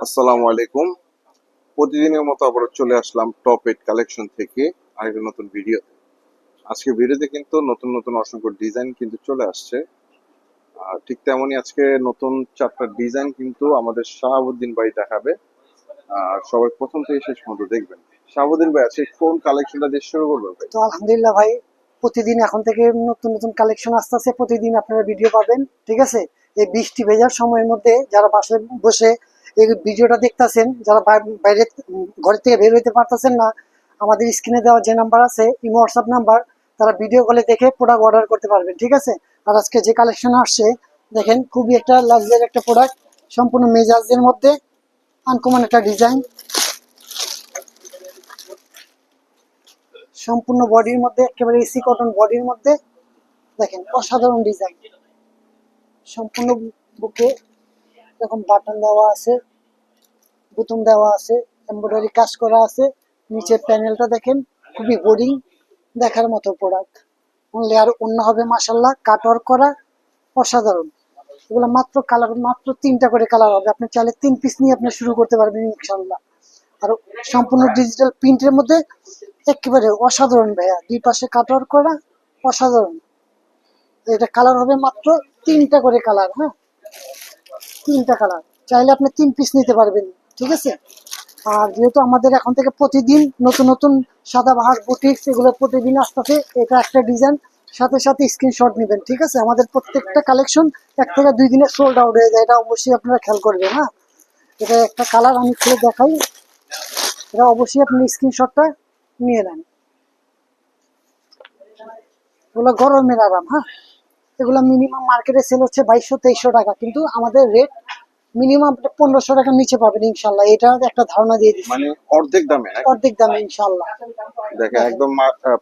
আসসালামু আলাইকুম। প্রতিদিনের মতো আবার চলে আসলাম টপ এইট কালেকশন থেকে আরেকটা নতুন ভিডিও আজকে ভিডিওতে কিন্তু নতুন নতুন অসংখ্য ডিজাইন কিন্তু চলে আসছে। আর ঠিক তেমনই আজকে নতুন চারটা ডিজাইন কিন্তু আমাদের শাহাবুদ্দিন ভাই দেখাবে। আর সবাই প্রথম থেকে শেষ পর্যন্ত দেখবেন। শাহাবুদ্দিন ভাই, আজকে কোন কালেকশনটা দিয়ে শুরু করবেন ভাই? তো আলহামদুলিল্লাহ ভাই, প্রতিদিন এখন থেকে নতুন নতুন কালেকশন আসতেছে প্রতিদিন আপনারা ভিডিও পাবেন, ঠিক আছে? এই বৃষ্টি ভেজার সময়ের মধ্যে যারা বাসায় বসে এই ভিডিওটা দেখতাছেন, যারা বাই- বাইরে ঘর থেকে বের হইতে পারতেছেন না, আমাদের স্ক্রিনে দেওয়া যে নাম্বার আছে, ইমো, হোয়াটসঅ্যাপ নাম্বার, তারা ভিডিও কলে দেখে প্রোডাক্ট অর্ডার করতে পারবেন, ঠিক আছে? আর আজকে যে কালেকশন আসছে, দেখেন খুবই একটা লাক্সারি একটা প্রোডাক্ট সম্পূর্ণ মেজাজের মধ্যে আনকমন একটা ডিজাইন সম্পূর্ণ বডির মধ্যে, একেবারে এসি কটন বডির মধ্যে, দেখেন অসাধারণ ডিজাইন সম্পূর্ণ বুকে এরকম বাটন দেওয়া আছে। বুতুম দেওয়া আছে এমব্রয়ডারি কাজ করা আছে। নিচের প্যানেলটা দেখেন, খুবই বোরিং দেখার মতো প্রোডাক্ট অনলি আর অন্য হবে মাসাল্লাহ কাটওয়ার্ক করা অসাধারণ। এগুলো মাত্র কালার মাত্র তিনটা করে কালার হবে। আপনি চাইলে তিন পিস নিয়ে আপনি শুরু করতে পারবেন ইনশাল্লাহ আর সম্পূর্ণ ডিজিটাল প্রিন্টের মধ্যে একেবারে অসাধারণ ভাইয়া। দুই পাশে কাটওয়ার্ক করা অসাধারণ। এটা কালার হবে মাত্র তিনটা করে কালার হ্যাঁ? তিনটা কালার চাইলে আপনি তিন পিস নিতে পারবেন। ঠিক আছে? আর যেহেতু আমাদের এখন থেকে প্রতিদিন নতুন নতুন সাদা সাদাবাহার বুটিক্স এগুলো প্রতিদিন আসতেছে, এটা একটা ডিজাইন সাথে সাথে স্ক্রিনশট নেবেন, ঠিক আছে? আমাদের প্রত্যেকটা কালেকশন এক থেকে দুই দিনে সোল্ড আউট হয়ে যায়, এটা অবশ্যই আপনারা খেয়াল করবেন হ্যাঁ? এটা একটা কালার আমি খুলে দেখাই। এটা অবশ্যই আপনি স্ক্রিনশটটা নিয়ে নেন। এগুলো গরমের আরাম হ্যাঁ? এগুলো মিনিমাম মার্কেটে সেল হচ্ছে বাইশশো তেইশশো টাকা, কিন্তু আমাদের রেট মিনিমাম পনেরোশো টাকার নিচে পাবেন ইনশাল্লাহ। এটা একটা ধারণা দিয়ে দিচ্ছি। মানে অর্ধেক দামে অর্ধেক দামে ইনশাল্লাহ। দেখেন একদম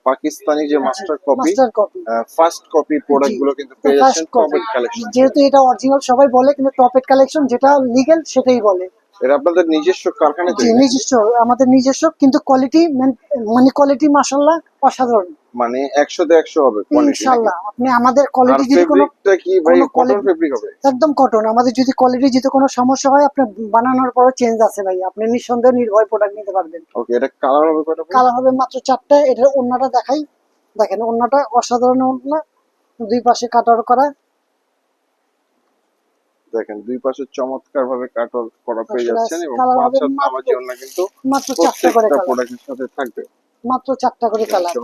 পাকিস্তানি যে master copy master copy first copy প্রোডাক্টগুলো কিন্তু পেয়ে যাচ্ছেন কালেকশন যেহেতু এটা অরিজিনাল সবাই বলে কিন্তু টপেট কালেকশন যেটা লিগেল সেটাই বলে। এটা আপনাদের নিজস্ব কারখানায় জি নিজস্ব আমাদের নিজস্ব কিন্তু কোয়ালিটি মানে কোয়ালিটি মাসাল্লাহ অসাধারণ। মানে একশোতে একশো হবে quality নাকি? ইনশাল্লাহ। আপনি আমাদের কোয়ালিটি যদি কোনো ফেব্রিকটা কি ভাই কটন ফেব্রিক হবে? একদম কটন আমাদের যদি কোয়ালিটি যদি কোনো সমস্যা হয় আপনি বানানোর পরও চেঞ্জ আছে ভাই। আপনি নিঃসন্দেহে নির্ভয় প্রোডাক্ট নিতে পারবেন। ওকে এটা কালার হবে কয়টা কালার হবে মাত্র চারটা। এটার ওন্নাটা দেখাই। দেখেন ওন্নাটা অসাধারণ ওন্না দুই পাশে কাটার করা। দেখেন দুই পাশে চমৎকার ভাবে কাটর করা পেয়ে যাচ্ছেন এবং পাঁচ নামাজি ওড়না কিন্তু মাত্র চারটা করে প্রোডাক্টের সাথে থাকবে। মাত্র চারটা করে কালার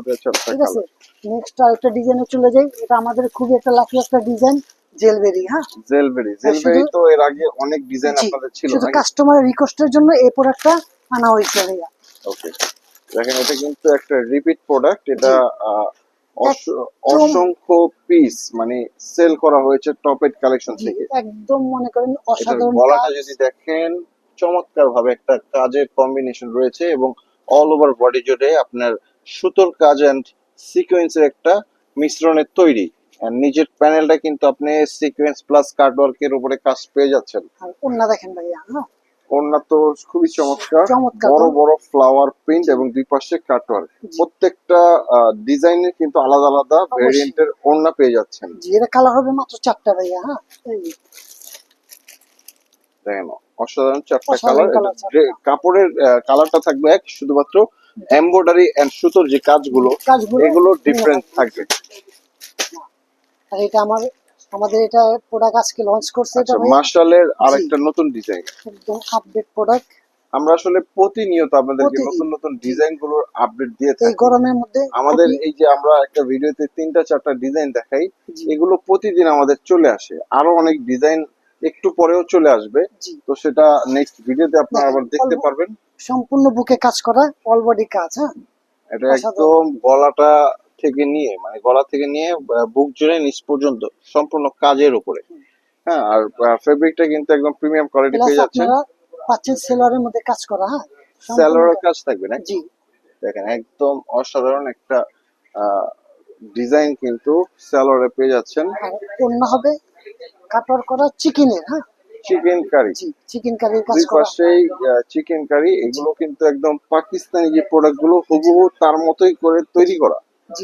ঠিক আছে? নেক্সট আরেকটা ডিজাইনে চলে যাই। এটা আমাদের খুবই একটা লাকি একটা ডিজাইন জেলবেরি হ্যাঁ? জেলবেরি জেলবেরি তো এর আগে অনেক ডিজাইন জি, আপনাদের ছিল শুধু কাস্টমারের রিকোয়েস্টের জন্য এই প্রোডাক্টটা আনা হয়েছে ভাইয়া। ওকে দেখেন এটা কিন্তু একটা রিপিট প্রোডাক্ট এটা অসংখ্য পিস মানে সেল করা হয়েছে টপ কালেকশন থেকে। একদম মনে করেন অসাধারণ গলাটা। যদি দেখেন চমৎকার ভাবে একটা কাজের কম্বিনেশন রয়েছে এবং অল ওভার বডি জুড়ে আপনার সুতোর কাজ এন্ড সিকোয়েন্সের একটা মিশ্রণের তৈরি। নিচের প্যানেলটা কিন্তু আপনি সিকোয়েন্স প্লাস কার্ডওয়ার্কের উপরে কাজ পেয়ে যাচ্ছেন। ওন্না দেখেন ভাইয়া হ্যাঁ? ওড়না তো খুবই চমৎকার। বড় বড় ফ্লাওয়ার প্রিন্ট এবং দুই পাশে কাটওয়ার্ক প্রত্যেকটা ডিজাইনের কিন্তু আলাদা আলাদা ভেরিয়েন্টের ওড়না পেয়ে যাচ্ছেন। জি এটা কালার হবে মাত্র চারটা ভাইয়া হ্যাঁ? দেখেন। অসাধারণ চারটা কালার কাপড়ের কালারটা থাকবে এক শুধুমাত্র এমব্রয়ডারি এন্ড সুতোর যে কাজগুলো এগুলো ডিফারেন্ট থাকবে। আর এটা আমার আমাদের এটা প্রোডাক্ট আজকে লঞ্চ করছে এটা আচ্ছা মার্শালের আরেকটা নতুন ডিজাইন একদম আপডেট প্রোডাক্ট আমরা আসলে প্রতিনিয়ত আপনাদেরকে। নতুন নতুন ডিজাইনগুলোর আপডেট দিয়ে এই থাকি। গরমের মধ্যে আমাদের এই যে আমরা একটা ভিডিওতে তিনটা চারটা ডিজাইন দেখাই এগুলো প্রতিদিন আমাদের চলে আসে। আরও অনেক ডিজাইন একটু পরেও চলে আসবে। তো সেটা নেক্সট ভিডিওতে আপনারা আবার দেখতে পারবেন। সম্পূর্ণ বুকে কাজ করা অল বডি কাজ হ্যাঁ? এটা একদম গলাটা থেকে নিয়ে মানে গলা থেকে নিয়ে বুক জুড়ে নিচ পর্যন্ত সম্পূর্ণ কাজের উপরে। হ্যাঁ আর ফেব্রিকটা কিন্তু একদম প্রিমিয়াম কোয়ালিটি পেয়ে যাচ্ছেন। পাচ্ছেন সেলারের মধ্যে কাজ করা হ্যাঁ? সম্পূর্ণ কাজ। থাকবে না জি। দেখেন একদম অসাধারণ একটা ডিজাইন কিন্তু স্যালোয়ারে পেয়ে যাচ্ছেন। আর অন্য হবে। কাটার করা চিকেনের হ্যাঁ? Chicken curry. চিকেন কারির কাজ দুই করা। পাশেই চিকেন কারি এগুলো কিন্তু একদম পাকিস্তানি যে প্রোডাক্টগুলো হুবহু তার মতোই করে তৈরি করা।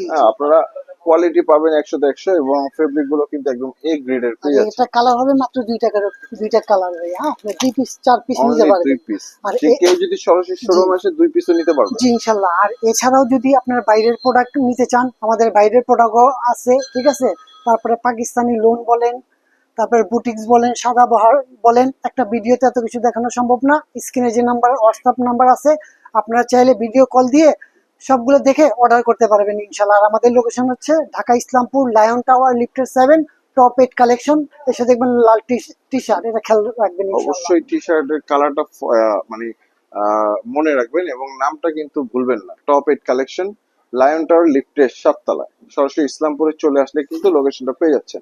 হ্যাঁ আপনারা কোয়ালিটি পাবেন একশো এবং ফেব্রিকগুলো কিন্তু একদম এ গ্রেডের আর পেয়ে যাচ্ছে এটা কালার হবে মাত্র দুই টাকার দুইটা কালার ভাই হ্যাঁ? আপনি দুই পিস চার পিস নিতে দুই পারবেন পিস আর কেউ যদি সরাসরি শোরুম আসে দুই পিসও নিতে পারবে। জি ইনশাল্লাহ। আর এছাড়াও যদি আপনার বাইরের প্রোডাক্ট নিতে চান আমাদের বাইরের প্রোডাক্টও আছে ঠিক আছে? তারপরে পাকিস্তানি লোন বলেন তারপরে বুটিক্স বলেন সাদা বহার বলেন, একটা ভিডিওতে এত কিছু দেখানো সম্ভব না। স্ক্রিনে যে নাম্বার হোয়াটসঅ্যাপ নাম্বার আছে, আপনারা চাইলে ভিডিও কল দিয়ে সবগুলো দেখে অর্ডার করতে পারবেন ইনশাল্লাহ আর আমাদের লোকেশন হচ্ছে ঢাকা ইসলামপুর লায়ন টাওয়ার লিফটের সেভেন টপ এইট কালেকশন এসে দেখবেন লাল টি শার্ট এটা খেয়াল রাখবেন অবশ্যই টি শার্টের কালারটা মানে মনে রাখবেন এবং নামটা কিন্তু ভুলবেন না। Top eight collection lion tower লিফটের সাততলায়। সরাসরি ইসলামপুরে চলে আসলে কিন্তু লোকেশনটা পেয়ে যাচ্ছেন।